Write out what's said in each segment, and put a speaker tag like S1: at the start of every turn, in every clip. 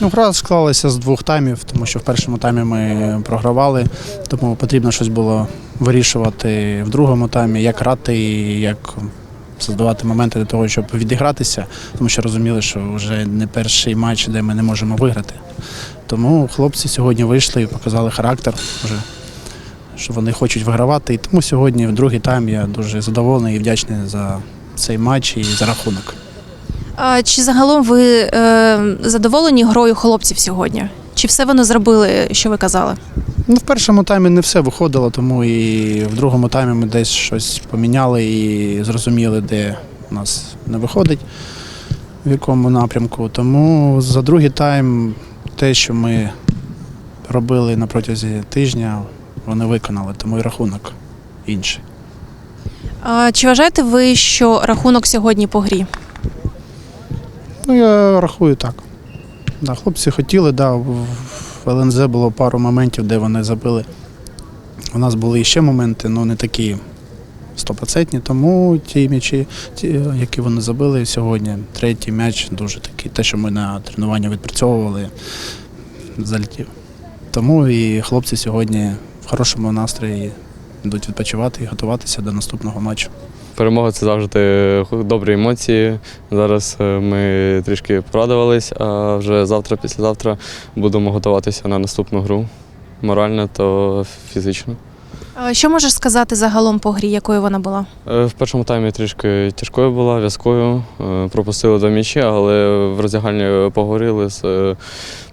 S1: Ну, гра склалася з двох таймів, тому що в першому таймі ми програвали, тому потрібно щось було вирішувати в другому таймі, як грати і як создавати моменти для того, щоб відігратися, тому що розуміли, що вже не перший матч, де ми не можемо виграти. Тому хлопці сьогодні вийшли і показали характер, вже, що вони хочуть вигравати. І тому сьогодні, в другий тайм, я дуже задоволений і вдячний за цей матч і за рахунок.
S2: А чи загалом ви е, задоволені грою хлопців сьогодні? Чи все вони зробили, що ви казали?
S1: Ну, в першому таймі не все виходило, тому і в другому таймі ми десь щось поміняли і зрозуміли, де у нас не виходить, в якому напрямку. Тому за другий тайм те, що ми робили на протязі тижня, вони виконали, тому і рахунок інший.
S2: А, чи вважаєте ви, що рахунок сьогодні по грі?
S1: Ну, я рахую так. Да, хлопці хотіли, да, в ЛНЗ було пару моментів, де вони забили. У нас були ще моменти, але не такі стопроцентні, тому ті м'ячі, ті, які вони забили сьогодні, третій м'яч дуже такий, те, що ми на тренуванні відпрацьовували, залетів. Тому і хлопці сьогодні в хорошому настрої йдуть відпочивати і готуватися до наступного матчу.
S3: Перемога це завжди добрі емоції. Зараз е, ми трішки порадувались, а вже завтра, післязавтра будемо готуватися на наступну гру морально та фізично.
S2: Що можеш сказати загалом по грі, якою вона була?
S3: Е, В першому таймі трішки тяжкою була, в'язкою. Е, Пропустили два м'ячі, але в роздягальні поговорили з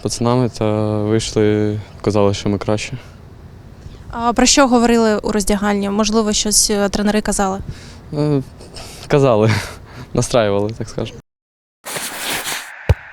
S3: пацанами та вийшли, казали, що ми краще.
S2: А, про що говорили у роздягальні? Можливо, щось тренери казали?
S3: Е, Казали, настраювали, так скажемо.